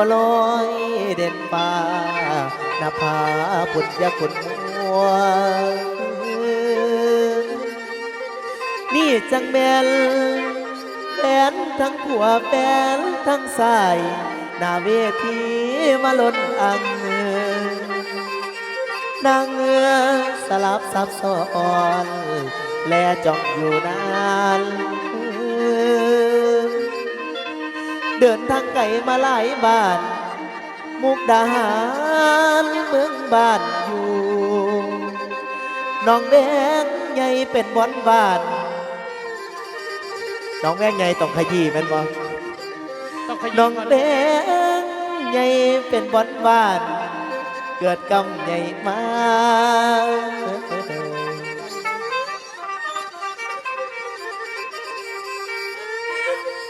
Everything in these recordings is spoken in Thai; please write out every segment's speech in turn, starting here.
บ่ลอยเด่นฟ้าหน้าผาพุทธคุณมัวนี่จังแมนแฟนทั้งผัวแฟนทั้งสายหน้าเวทีมาล้นอังนางเงือสลับซับซ้อน แลจ้องอยู่นาน เดินทางไกลมาหลายบ้าน มุกดาหารเมืองบ้านอยู่น้องแดงใหญ่เป็นบอนบ้าน น้องแดงใหญ่ต้องขยี้แม่นบ่ต้องขยี้น้องก่อนแดงใหญ่เป็นบอนบ้าน เกิดกำใหญ่มา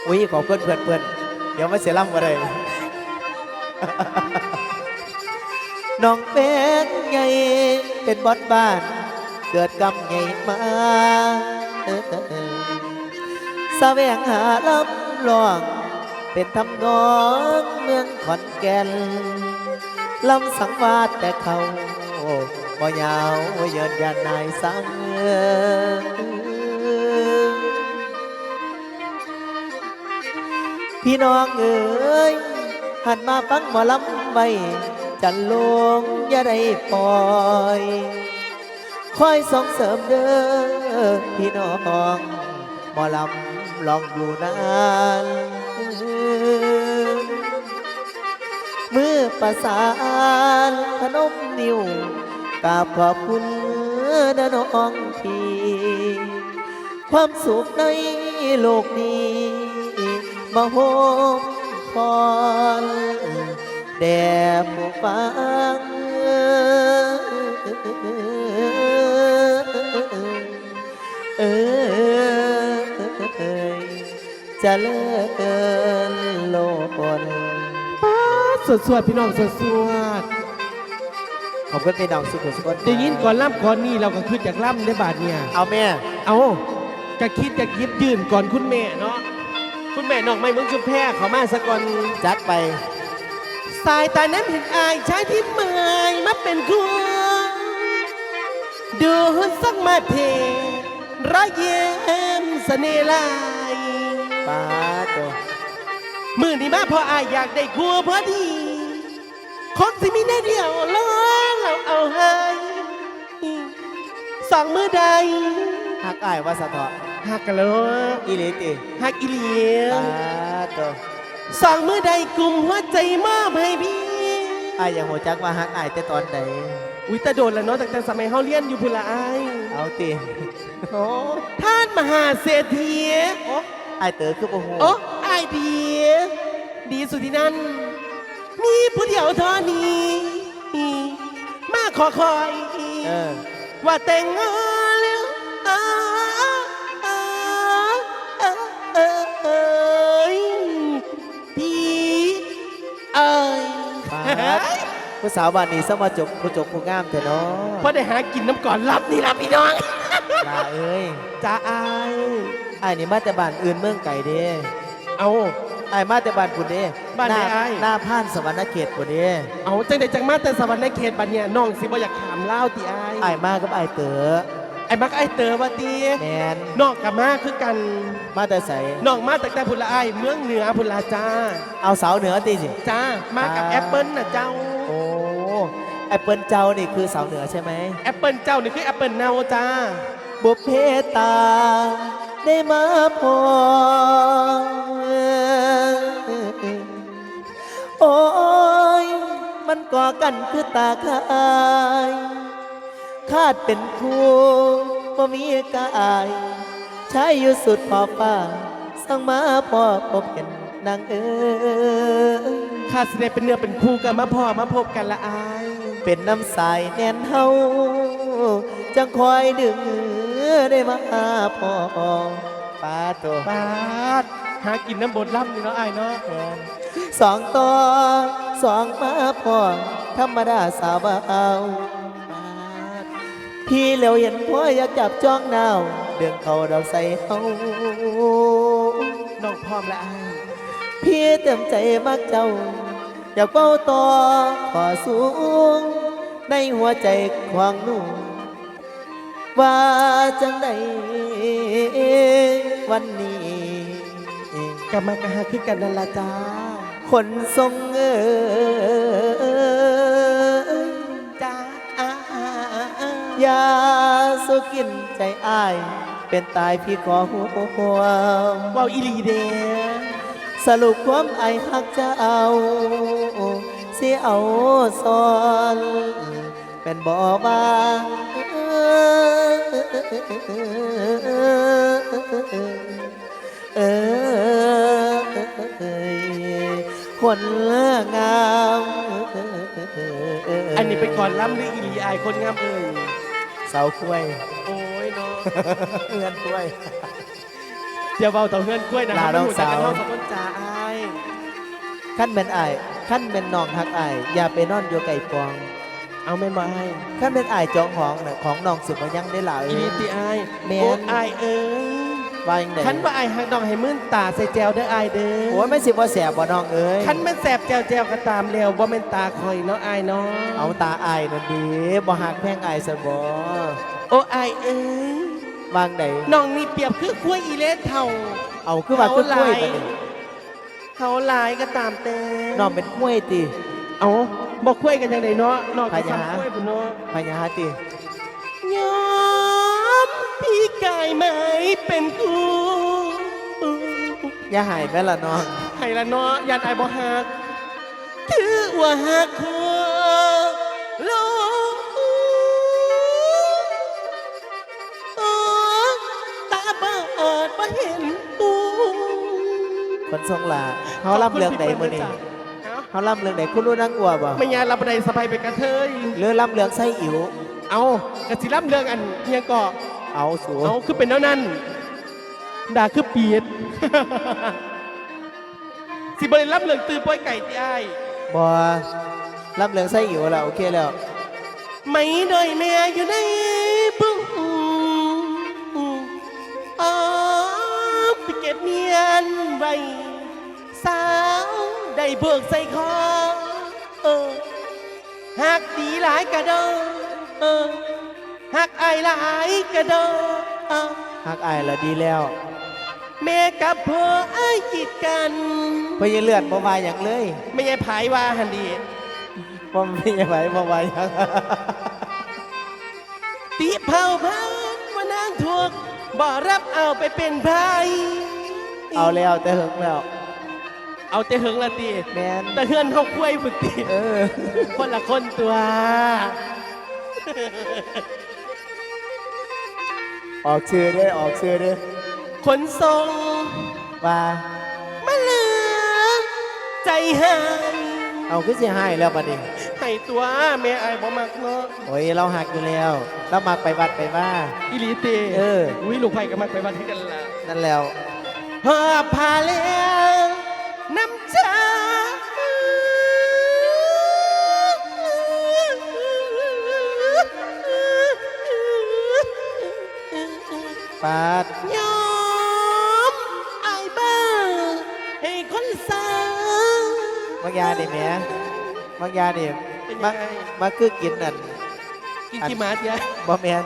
อุ้ยขอเพื่อนเพื่อนเพื่อนเดี๋ยวมาเสียล่ำมาเลยน้องเป็นไงเป็นบอสบ้าน เกิดกำไงมาเออเออเออแวงหาลำลองเป็นทำนองเมืองขอนแก่นลำสังวาดแต่เขาบ่ยาวเยินยานนายสัง พี่น้องเอ๋ยหันมาฟังหมอลำไว้จันลงอย่าได้ปล่อยคอยส่งเสริมเด้อพี่น้องหมอลำลองอยู่นานมือประสานพนมนิ้วกราบขอบคุณนะน้องพี่ ความสุขในโลกนี้ มาโฮมพรแด่ผู้ฟังเอยเจะเลิศโลกนสวดสวดพี่น้องสวดสวดขอบคุณพี่น้องสุขุสุขได้ยินก่อนล่ำก่อนนี่เราก็คือจากล่ำได้บาทเนี่ย เอาแม่ เอาจะคิดจะยิบยืนก่อนคุณแม่เนาะ คุณแม่น้องไม่เมืองชุมแพเขามาสะก่อนจัดไป สายตานั้นเห็นอายชายที่เมื่อยมาเป็นคู่ดูสักมาเพร้อยเยี่ยมเสน่ห์ลายป้าตัวมือนี้มาเพออายอยากได้ครัวพอดีคงสิมีแน่เดียวล้อเราเอาให้สองมือใดหักอ้ายว่าสะเถาะ หักกันแล้วอีหลีติหักอีเหลียป้าตัวสองมือใดกลุ่มหัวใจมอบให้พี่อ้ายยังหัวจักว่าหักอ้ายแต่ตอนใดอุ้ยแต่โดนแล้วเนาะตั้งแต่สมัยเฮาเรียนอยู่พุ่นละอายเอาติโอ้ท่านมหาเศรษฐีโอ้อ้ายเต๋อคือบ่ฮู้โอ้อายดี ดีสุดที่นั่นมีผู้เดียวเท่านี้ มาขอคอย เออว่าแต่งงา ผู้สาวบ้านนี้สมาจบผู้จบผู้งามเถอะเนาะพอได้หากินน้ำก่อนรับนี่ละพี่น้องลาเอ้ยจ้าอายอ้ายนี่มาแต่บ้านอื่นเมืองไก่เด้เอาอ้ายมาแต่บ้านพุ่นเด้บ้านไหนหอ้าย หน้าผ่านสวรรณเขตพุ่นเด้เอาจังใดจังมาแต่สวรรค์ในเขตบัดเนี่ยน้องสิบ่อยากถามเล่าวติอายอ้ายมากับอ้ายเต๋อ ไอ้มักไอ้เต๋อว่าตีแมนน้องกับมาคือกันมาแต่ใสน้องมาแต่แต่พุนละไอายเมืองเหนือพุนละจ้า เอาสาวเหนือติสิจ้า มากับอ่าแอปเปิลน่ะเจ้า โอ้แอปเปิลเจ้านี่คือสาวเหนือใช่ไหมแอปเปิลเจ้านี่คือแอปเปิลเนาจ้า บุพเพตา ได้มาพอโอ้ย มันก่อกันคือตาคาย คาดเป็นคู่บ่มีกายใช้อยู่สุดขอบฟ้าสั่งมาพ่อพบเห็นนางเอ้ยข้าสิได้เป็นเนื้อเป็นคู่กันมาพ่อมาพบกันละอาย เป็นน้ำใสายแน่นเฮาจังคอยดึงได้มาหาพ่อป้าตัวปาดหากินน้ำบดล่ำนี่เนาะไอายเนาะสองต่อสองมาพ่อธรรมดาสาวบ่าว พี่เหลียวเห็นพ่ออยากจับจ้องนาวเดืองเขาดอกใส่เฮาน้องพร้อมละอายพี่เต็มใจมักเจ้า อยากเป้าต่อขอสูง ในหัวใจของหนูว่าจังใดวันนี้กลับมากะหาคือกันนั่นละจ้าคนทรงเอ่ย ยาสุกินใจอ้าย เป็นตายพี่ขอหัวเว้าอีหลีเด้สรุปความไอหักจะเอาสิเอาซอนเป็นบ่บางเออคนงาม อันนี้เป็นก่อนล้ำหรืออีลีอายคนงามเอ่ย เสาคุ้ยโอ้ยเนาะเงินคุ้ยเดี๋ยวเบาต่อเพื่อนกล้วยนะครัลาน้องไม่รู้จักกันสาวเท่าสกุลจ่าอายขั้นเป็นไอายขั้นเป็นน้องหักไอายอย่าไปนอนอยู่ไก่ปองเอาแม่นบ่อายขั้นเป็นไอายเจองของน่ะของน้องสุดมันยังได้หลายอีหลีตีอายแม่น โอ้อายเอ้ย ว่ายังไงคันว่าอายหักดองให้มื่นตาใส่แจวเด้ออายเด้อโอ้ยไม่สิว่าแสบบ่น้องเอ้ยคันแม่นแสบแจวแจวก็ตามแล้วว่าแม่นตาคอยเนาะอายเนาะเอาตาไอายนั่นดีบ่หักแพงไอายซะบ่โอ้อายเอ้ยวางไหนน้องนี่เปรียบคือคุ้ยอีเลสเท่า เอาคือว่าคือกล้วยเอาหลายกันนี่เขาหลายก็ตามแต่น้องเป็นกล้วยติ เอาบอกคุ้ยกันยังไงเนาะนอกจากพญาคำคุ้ยพุ่นเนาะ พญาติ ยอม พี่กายไหมเป็นกูอย่าหายแม่ละน้องให้ละเนาะยันไอายบ่ฮักถือว่าฮักคัวโลตาบอดบ่เห็นตูคนทรงหลาเฮาล่ำเรื่องใดมื้อนี้เอ้าเฮาล่ำเรื่องใดคุณรู้นังอัวบ่ไม่ยารับใดสบายไปกระเทยหรือล่ำเรื่องไส้อิ๋วเอากระสิรับเรื่องอันเฮียงก่อ เอาสูเอาคือเป็นแนวนั้นด่าคือเปียด สิบริรับเรื่องตื่นป้อยไก่ที่ไอ้ายบ่ล่ำเรื่องไส้อิ๋วแล้วโอเคแล้ว ไม่โดยแม่อยู่ในบึ้งอ๋อไปเก็บเมียนไว้สาวได้เบิกใส่คอเออหักดีหลายกระโดดเออ หักไอายหลายกระโดดเออหักอายละดีแล้ว แม่กับพ่อไอ้ายกีดกันเพิ่นยังเลือดบ่ว่าหยังเลย ไม่ใช่ผายว่าหันดีบ่มีหยังไหวบ่ว่าหยังตีเผาพันว่านางถูกบ่รับเอาไปเป็นไพยเอาแล้วแต่หึงแล้ว เอาแต่เหิงละตีแม่นแต่เฮือนเขาคุยฝึกตีเออคนละคนตัว ออกชื่อเด้อออกชื่อเด้อขนส่งว่ามาเหลือใจหายเอาคือสิให้แล้วบัดนี้ให้ตัวแม่ไอ้ายบ่มักเนาะโอ้ยเราหักอยู่แล้วเรามักไปวัดไปว่า อีหลีตีเออ อุ้ยลูกไผ่ก็มักไปวันที่กันละนั่นแล้วหอบผ้าแล้างยานี่เป็นมัยักงไงมักคือกินนั่นกินขี้หมาเดียบ่แม่น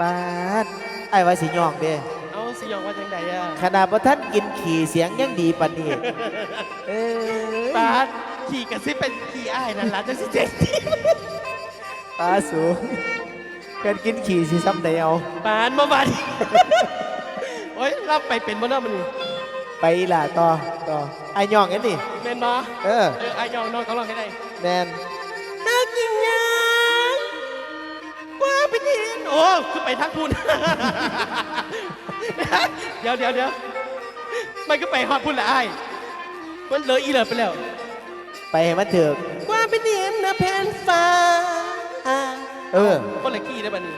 ปาดไอ้ว่าสิย่องเด้เอาสิยองว่าจังใดอะขนาดบ่ทันกินขี่เสียงยังดีปานนี้เออปาดขี่กันซิเป็นขี่อ้ายนั่นล่ะจะสิเจ๊งปาดสูงเพิ่นกินขี่สิซ้ำใดเอาปานมาบัดโอ้ยรับไปเป็นบ่เนาะมันนี่ ไปล่ะต่อต่อไอ้ย่องอันนี้แม่นบ่เออเอออายองน้องเขาลองให้ได้แม่นน่ากินยังว่าเป็นเห็นโอ้คือไปทักพูน เดี๋ยวเดี๋ยวเดี๋ยวมันก็ไปฮอดพูนละอ้ายมันเลยอีเหลิศไปแล้ว ไปให้มันถึกว่าเป็นเห็นนะแผ่นฟ้า เออ คนละกี้ได้บัดนี้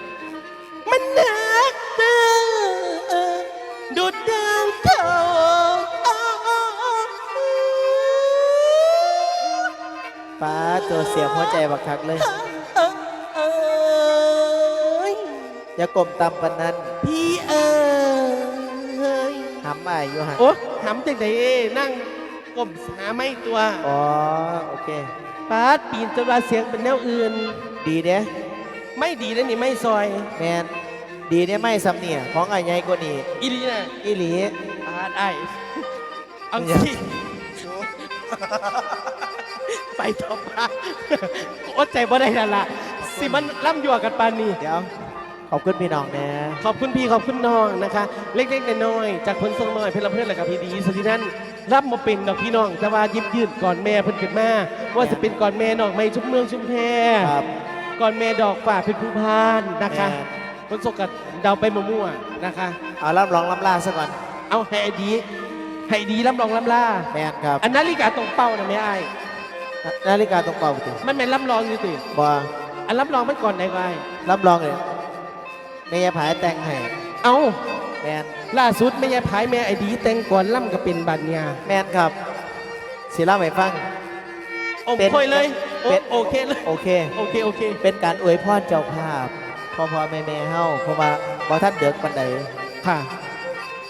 มันหนักเตอดูดดังเขา ป้าตัวเสียบหัวใจบักคักเลย เอ้ยอย่ากลมต่ำปานนั้นพี่เอ้ยหำอายอยู่หันโอ้ถามจังไดนั่งกลมหาไม่ตัวอ๋อโอเค ปาดปีนจนว่าเสียงเป็นแนวอื่น ดีเด้ไม่ดีแล้วนี่ไม่ซอย แมนดีเด้ไม่ซ้ำเนี่ยของไอ้ใหญ่กว่านี้อีหลีน่ะอีหลี ปาดไอ้เอาเนี่ยสิ ไปต่อมาอดใจบ่ได้แล้วล่ะสิมันล่ำยั่วกันปานนี้ เดี๋ยว ขอบคุณพี่น้องนะขอบคุณพี่ขอบคุณน้องนะคะ เล็กๆน้อยๆจากคนทรงน้อยเพชรลำเพื่อนและกับพี่ดีสุดที่นั้นรับมาเป็นดอกพี่น้อง แต่ว่ายิบยืดก่อนแม่เพิ่นขึ้นมาว่าจะเป็นก่อนแม่ดอกไม้ชุบเมืองชุมแพครับ ก่อนแม่ดอกฝ่าเพชรภูพานนะคะแม่คนสกัดเดาไปมั่วๆนะคะ เอารับรองรับล่าสักวันเอาให้ไอ้ดีให้ดีรับรองรับล่า แมนครับ อันนาฬิกาตรงเป้านะแม่ไอ้าย นาฬิกาตรงเป่าติมันเป็นรับรองอยู่ติบออันรับรองมันก่อนไหนก็ไอ้รับรองเลยแม่ยายผายแต่งให้เอาแมนล่าสุดแม่ยายพายแม่ไอ้ดีแต่งก่อนล่ำก็เป็นบัตรเนี่ยแมนครับสิเล่าให้ฟังโอ้เป็นโอยเลยโอเป็นโอเคเลยโอเคโอเคโอเค เป็นการอวยพรเจ้าภาพพ่อพ่อแม่แม่เฮาเพราะว่าบ่ท่านเดือกปันใดค่ะ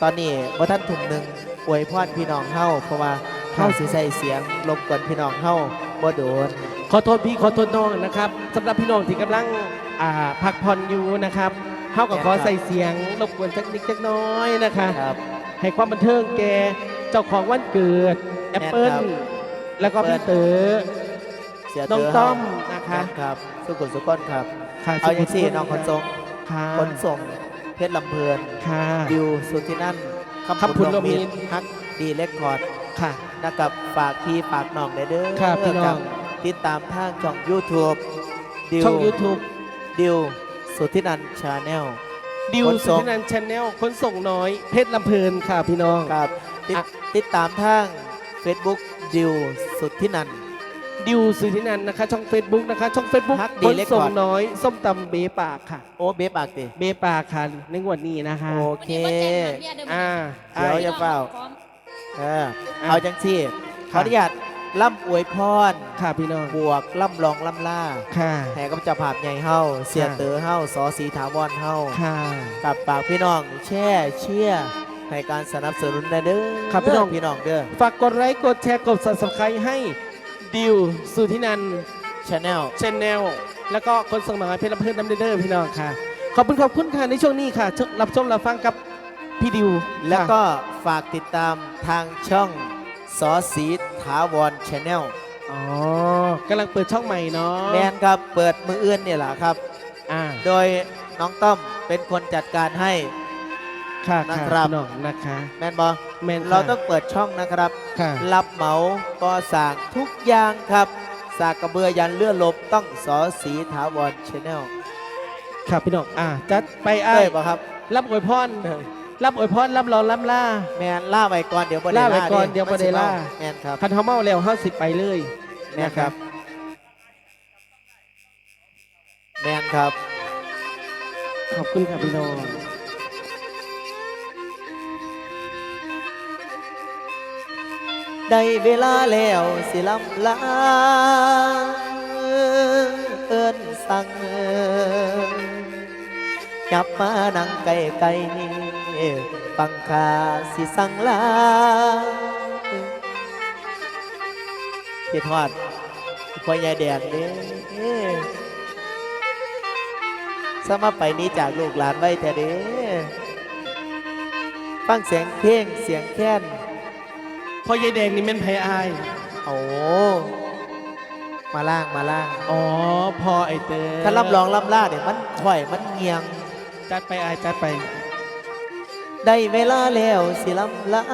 ตอนนี้บ่ท่านทุ่มหนึ่งอวยพรพี่น้องเฮาเพราะว่า เฮาสิใส่เสียงรบกวนพี่น้องเฮาบ่โดนขอโทษพี่ขอโทษน้องนะครับสำหรับพี่น้องที่กำลังอ่าพักผ่อนอยู่นะครับเฮาก็ขอใส่เสียงรบกวนสักนิดสักน้อยนะคะครับ ให้ความบันเทิงแกเจ้าของวันเกิดแอปเปิ้ลครับ แล้วก็พี่เต๋อ เสียน้องเต๋ต้อเฮามนะคะ ครับสุขุมสุขคนครับ ค่ะเอาอย่างสี่น้องขนส่งค่ะขนส่งเพชรลำเพลินค่ะ ดิวสุธินันท์คำพูนโลมีนฮักดีเลคคอร์ด ค่ะ นะครับฝากพี่ฝากน้องได้เด้อครับพี่น้อง ติดตามทางช่อง YouTube ดิวช่อง YouTube ดิวสุธินันชาแนล ดิวขนส่สุงธินันชนแนลคนส่งน้อย เพชรลำเพลินค่ะพี่น้อง ครับติดอะ ติดตามทาง Facebook ดิวสุธินันท์ดิวสุธินันนะคะ ช่อง Facebook นะคะ ช่อง Facebook ฮักดีคนเล็กส่ก่งอนน้อย ส้มตำเบปากค่ะ โอ้เบปากติเบปากค่ะในงวดนี้นะคะโอเค อ่า เดี๋ยวไอ้อย่าเฝ้า เอออะเอาจังซี่ขออนุญาตล่ำอวยพรค่ะพี่น้องบวกล่ำรองล่ำล่าค่ะแห่กับเจ้าภาพใหญ่เฮาเสียเต๋อเฮาสอสีถาวรเฮาค่ะกับปากพี่น้องแช่เชื่อให้การสนับสนุนนะเด้อครับพี่น้องพี่น้องเด้อฝากกดไลค์กดแชร์กด subscribe ให้ดิวสุธินันชาแนลชแนลแล้วก็คนส่งน้อยเพชรลำเพลินน้ำเด้อพี่น้องค่ะ ขอบคุณขอบคุณค่ะในช่วงนี้ค่ะชรับชมรับฟังกับพี่ดิวแล้วค่ะก็ ฝากติดตามทางช่องสอสีถาวรชาแนลอ๋อกำลังเปิดช่องใหม่เนาะแมนครับเปิดมืออื่นเนี่ยแหละครับ อ่าโดยน้องต้อมเป็นคนจัดการให้ ค่ะนะค่ะครับพี่น้องนะคะแมนบอแมนค่ะเราต้องเปิดช่องนะครับ ค่ะรับเหมาก่อสร้างทุกอย่างครับสากกระเบือยันเลื่อนลบต้องสอสีถาวรชาแนลค่ะพี่น้องอ่าจัดไปไอ้ได้ปะครับ รับอวยพร รับอวยพรรับรองรับล่า แมนล่าไว้ก่อนเดี๋ยวบ่ได้ล่าไว้ก่อนด้เดี๋ยวบ่ได้ล่า แมนครับคันเฮาเมาแล้วเฮาสิไปเลยแมนครับ แมนครับ ขอบคุณค่ะพี่น้องได้เวลาแล้วสิลำลาเอินสั่งยับมานั่งไกลไกล ฟังคาสิสั่งลาคิดทอดพ่อใหญ่แดงเด้สมาไปนี้จากลูกหลานไว้แต่เด้ฟังเสียงเพลงเสียงแค้นพ่อยายแดงนี่แม่นไผอาย โอ้มาล่างมาล่าง อ๋อพ่อไอเตอถ้ารับรองรับล่าเนี่ยมันข่อยมันเงียง จัดไปอายจัดไป ได้เวลาแล้วสิลำลา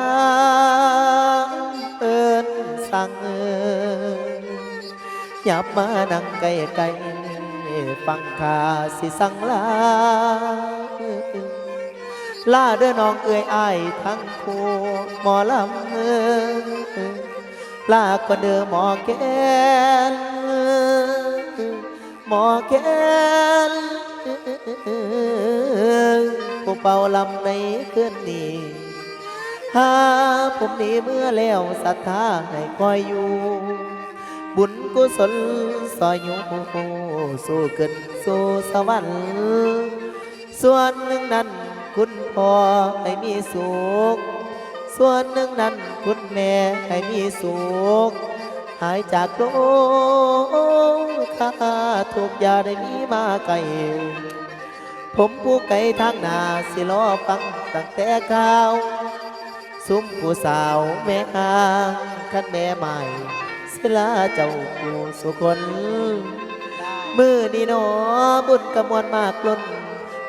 เอินสั่งเอินย่ามานั่งไกลไกลฟังข่าสิสั่งลาลาเด้อน้องเอ้ยอายทั้งคู่หมอลำเอินลาก็เด้อหมอแกนหมอแกน ผู้เป่าลำในคืนนี้หาผมนี้เมื่อแล้วศรัทธาให้คอยอยู่ บุญกุศลซอยอยู่สู้ขึ้นสู่สวรรค์ส่วนหนึ่งนั้นคุณพ่อให้มีสุข ส่วนหนึ่งนั้นคุณแม่ให้มีสุข หายจากโรคข้าทุกอยาได้มีมาไกล ผมผู้ไกลทางนาสิรอฟังตั้งแต่ข่าว ซุ้มผู้สาวแม่อางคันแม่ใหม่ สิลาเจ้าผู้สุคน มือนี่หนอบุญกระมวลมากล้น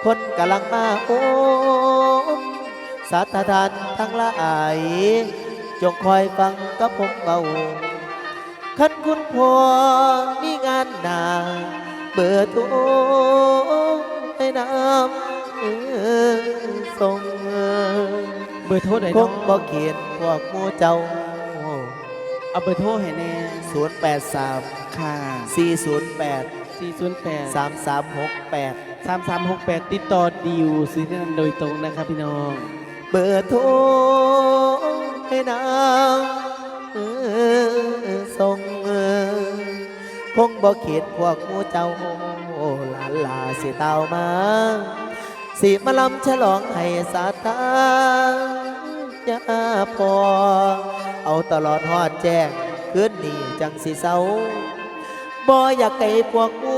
คนกำลังมาโอมสาธทานทั้งหลาย จงคอยฟังกับผมเบาคันคุณพ่อมีงานหนาเบอร์โทร น้ำเออส่งเบอร์โทรไหนคน้องงบ่เขียนพวกหมูเจ้า เอาเบอร์โทรให้แน่083 ค่ะ408 408 3368 3368 ติดต่อดิวซื้อที่นั่นโดยตรงนะครับพี่น้อง เบอร์โทรให้นางเออส่งเออ คงบ่เขีดพวกมูเจ้าหลานลาสิเตามา สิมาลำฉลองให้สาตายาพอ เอาตลอดฮอดแจ้งคืนนี้จังสิเศร้าบ่อยากไกลพวกมู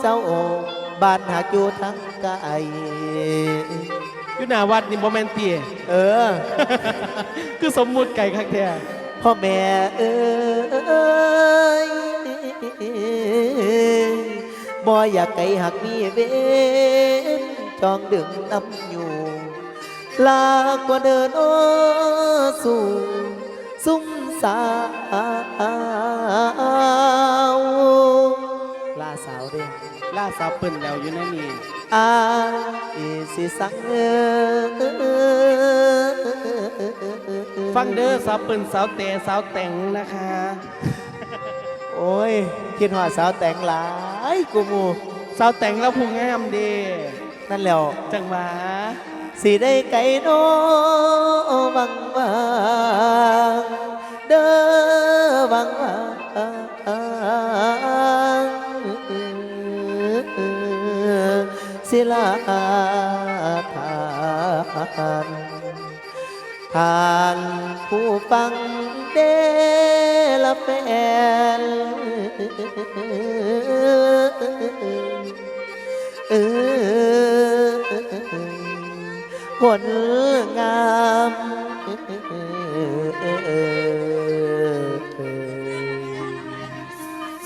เจ้าบ้านหากอยู่ทั้งไกลอยู่หน้าวัดนี่บ่แม่นเตี้ยเออ คือสมมุติไก่คักแท้พ่อแม่เอ้ย บ่อยากไกลหักมีเวนจองดึงน้ำอยู่ ลากว่าเดินโอสู่ซุ้มสาวลาสาวเด้ล่าสาวเปิ่นแล้วอยู่นั่นนี่อายสิสังเอฟังเด้อสาวเปิ่นสาวแต่สาวแต่งนะคะ โอ้ยคิดหอดสาวแต่งหลายกูหมูสาวแต่งแล้วผู้งามเด้นั่นแหล้วจังหวะสิได้ไก่โนวังวางเด้อวังวางศิลาทาน ทานผู้ฟังเดละแฟนเออผลงาม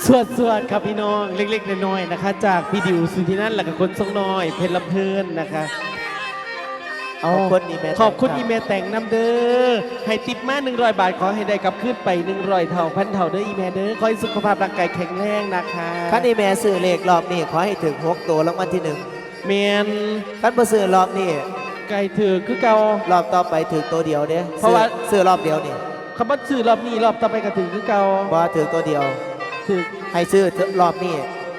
สวดสวดครับพี่น้อง เล็กๆน้อยๆนะคะ จากพี่ดิวสุธินันท์และก็คนทรงน้อย เพชรลำเพลินนะคะ ขอบคุณอีเมลขอบคุณอีเมลแต่งน้ำเด้อให้ติปมา100 บาทขอให้ได้กลับขึ้นไป 100 เท่าพันเท่าเด้ออีเมลเด้อขอให้สุขภาพร่างกายแข็งแรงนะคะคันอีเมลซื้อเลขรอบนี้ขอให้ถึงหกตัวรางวัลที่หนึ่งเมียนคันบ่ซื้อรอบนี้ไก่ถือคือเก่ารอบต่อไปถึงตัวเดียวเด้เพราะว่าซื้อซื้อรอบเดียวนี่คำว่าซื้อรอบนี้รอบต่อไปก็ถือคือเก่าบ่ถึงตัวเดียวถือให้ซื้อรอบนี้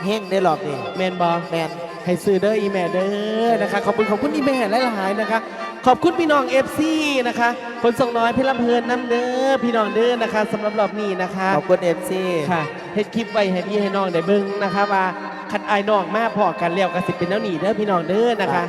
เฮงได้รอบนี้แมนบอแมน ให้ซื้อเด้ออีเมลเด้อนะคะขอบคุณขอบคุณอีเมลหลายๆนะคะ ขอบคุณพี่น้องเอฟซีนะคะคนส่งน้อยเพชรลำเพลินน้ำเด้อพี่น้องเด้อนะคะสำหรับรอบนี้นะคะขอบคุณเอฟซีค่ะเฮ็ดคลิปไว้ให้พี่ให้น้องได้เบิ่งนะคะว่าคันอายน้องมาพอกันแล้วก็สิเป็นแนวนี้เด้อพี่น้องเด้อนะคะ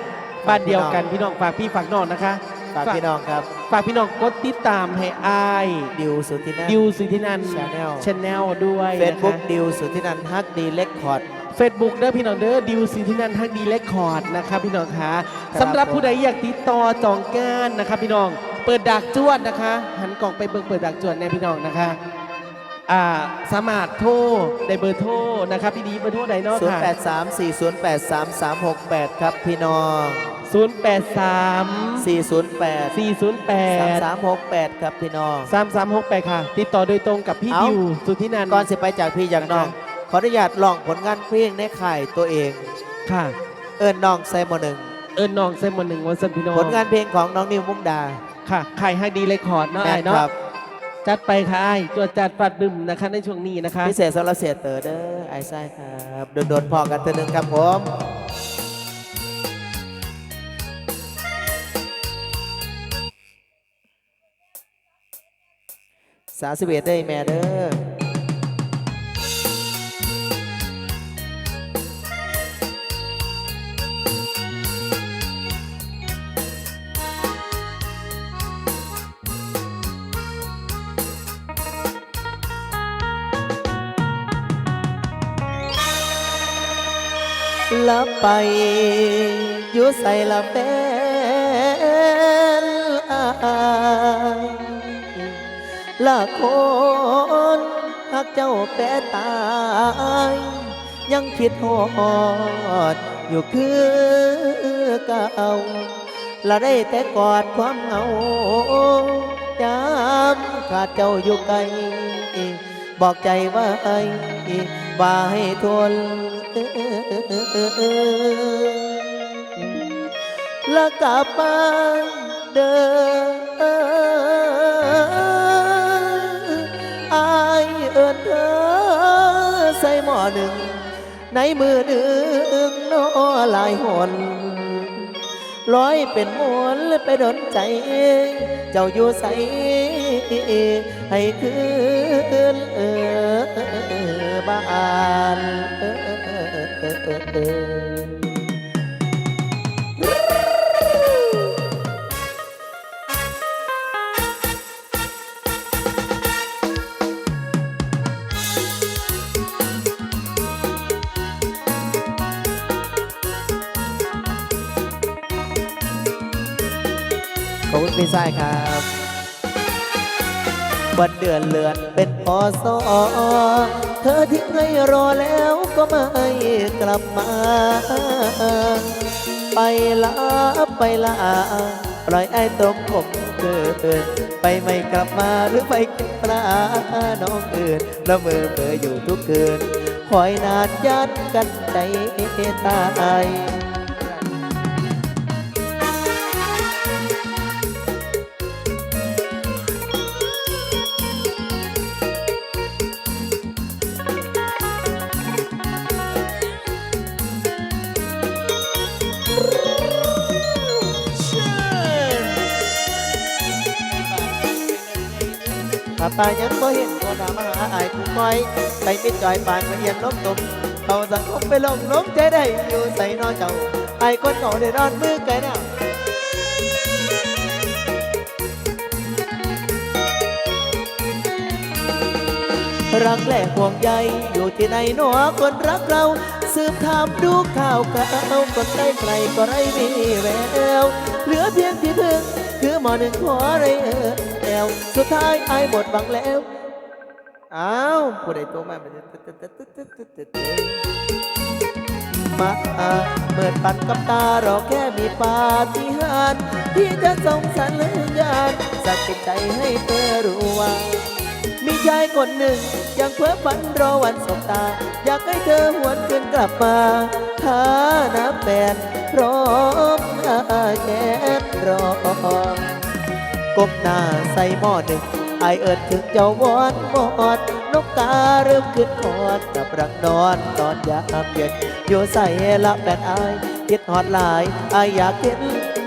บ้านเดียวกันพี่น้องฝากพี่ฝากน้องนะคะ ฝากพี่น้องครับ ฝากพี่น้องกดติดตามให้อายดิวสุธินันดิวสุธินัน Channel ชแนลด้วยเฟซนะบุ๊กคะดิวสุธินันฮักดีเล็กคอร์ด เฟซบุ๊กเด้อพี่น้องเด้อดิวสุธินันทักดีเลคคอร์ดนะคะพี่น้องคะครับสำหรับผู้ใดอยากติดต่อจองงานนะคะพี่น้องเปิดดักจวดนะคะ หันกล่องไปเบิ่งเปิดดักจวดแน่พี่น้องนะคะอ่าสามารถโทรได้เบอร์โทรนะคะพี่ดีเบอร์โทรใดเนาะ0ค่ะ8 3 4 0 8 3 3 6 8 ครับพี่น้อง 083 408 408 3368 ครับพี่น้อง 3368 ค่ะ ติดต่อโดยตรงกับพี่เอ้าดิวสุธินันท์ก่อนสิไปจากพี่จากน้อง ขออนุญาตลองผลงานเพลงในข่ายตัวเอง ค่ะ เอิญน้องไซมอหนึ่งเอิญน้องเซมวันหนึ่งวันสันพี่น้องผลงานเพลงของน้องนิวมุกดาค่ะขายให้ดีเลยคอร์ดเนาะแม่ไอ้นเนาะครับจัดไปค่ะไอ้ตัวจัดปัดบึมนะคะในช่วงนี้นะคะ พิเศษสำหรับเสียเต๋อเด้อไอ้ไส้ครับ โดนๆพอกันเธอหนึ่งครับผม สาสิบเอ็ดได้แม่เด้อ ลับไปอยู่ใส่ละแฟนอายละคนหักเจ้าแปรตาย ยังคิดหอด อยู่คือเก่าละได้แต่กอดความเหงาจำขาดเจ้าอยู่ไกล บอกใจไว้ว่าให้ทนแล้วกลับบ้านเดินอายเอินเธอใส่หม้อหนึ่ง ในมือหนึ่งน้อหลายหนร้อยเป็นมวลไปดนใจ เจ้าอยู่ใส ให้คืนเออบ้านเออขอบคุณพี่สายครับ วันเดือนเลือนเป็นพอสอเธอทิ้งให้รอแล้วก็ไม่กลับมา ไปละไปละปล่อยไอ้ตรงผมเกิดไปไม่กลับมาหรือไปกินปลาน้องอื่นละเมอเปืออยู่ทุกคืนคอยนานยัดกันใจตาย ถ้ายังบ่เห็นก็นามาหาอายผู้คอย ไปมิดจอยปานละเอียดล้มตุมเขาสังคมไปลงล้มใจได้อยู่ใส่นอเจ้าไอ้คนเก่าได้รอดมือไกลแนวรักแหลกห่วงใยอยู่ที่ไหนหนอคนรักเรา สืบถามดูข่าวข่าวคนใกล้ใครก็ไรมีแววเหลือเพียงที่พึ่งคือหมอหนึ่งขอไรเออ แอวสุดท้ายไอ้หมดหวังแล้ว อ้าวผู้ใดโทรมามาเปิดปันกับตารอแค่มีปาฏิหาริย์ที่จะส่งสัญญาณสักใจให้เธอรู้ว่ามีชายคนหนึ่งยังเพ้อฝันรอวันสบตา อยากให้เธอหวนคืนกลับมาฐานะแฟนพร้อมหน้าแก้รอ กบหน้าใส่หม้อหนึ่งไอเอิดถึงเจ้าวอนวอนนกกาเริ่มขึ้นคอนกับรักนอนตอนยามเย็นอยู่ใส่ละแฟนไอคิดหอดหลายไออยากเห็น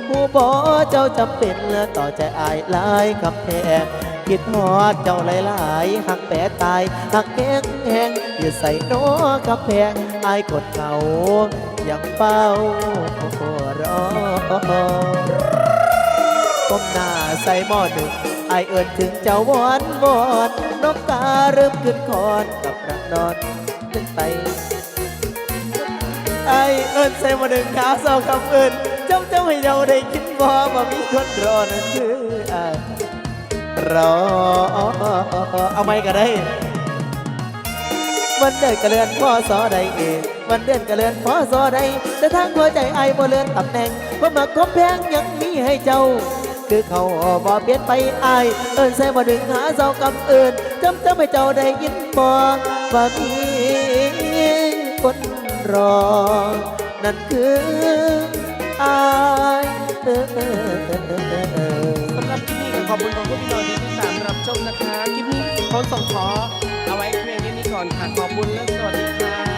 ผู้บอเจ้าจำเป็นต่อใจไอายหลายคำแพงคิดหอดเจ้าหลายๆหักแปรตายหักแห้งแห้งอยู่ใส่นอกับแพงไอกดเขายังเฝ้ารอก้มหน้า ใส่หม้อหนึ่งไอเอินถึงเจ้าวอนวอนนกกาเริ่มขึ้นคอนกับรักนอนขึ้นไป ไอเอินใส่หม้อหนึ่งขาเศร้าคำเอื่นเจ้าเจ้าให้เราได้คิดบ่ว่ามีคนรอนั่นคืออรอเอาไม่ก็ได้วันเดือนกระเลือนพ่อสอใดเองวันเดือนกระเลือนพ่อสอใดแต่ทางหัวใจไอ้บ่เลือนตำแหน่งเพราะมาคบแพงยังมีให้เจ้า คือเขาบ่เปลี่ยนไปไอ้าย เอิ้นใส่บ่ดึงหาเจ้ากับเอิ้นจำจำให้เจ้าได้ยินบ่ว่ามีคนรอ นั่นคือไอ้ายเออ สำหรับคลิปนี้ขอขอบคุณของผู้พี่น้องที่ติดตามรับชมนะคะคลิปนี้ขอส่งขอเอาไว้เพียงแค่นี้ก่อนค่ะขอบคุณและสวัสดีค่ะ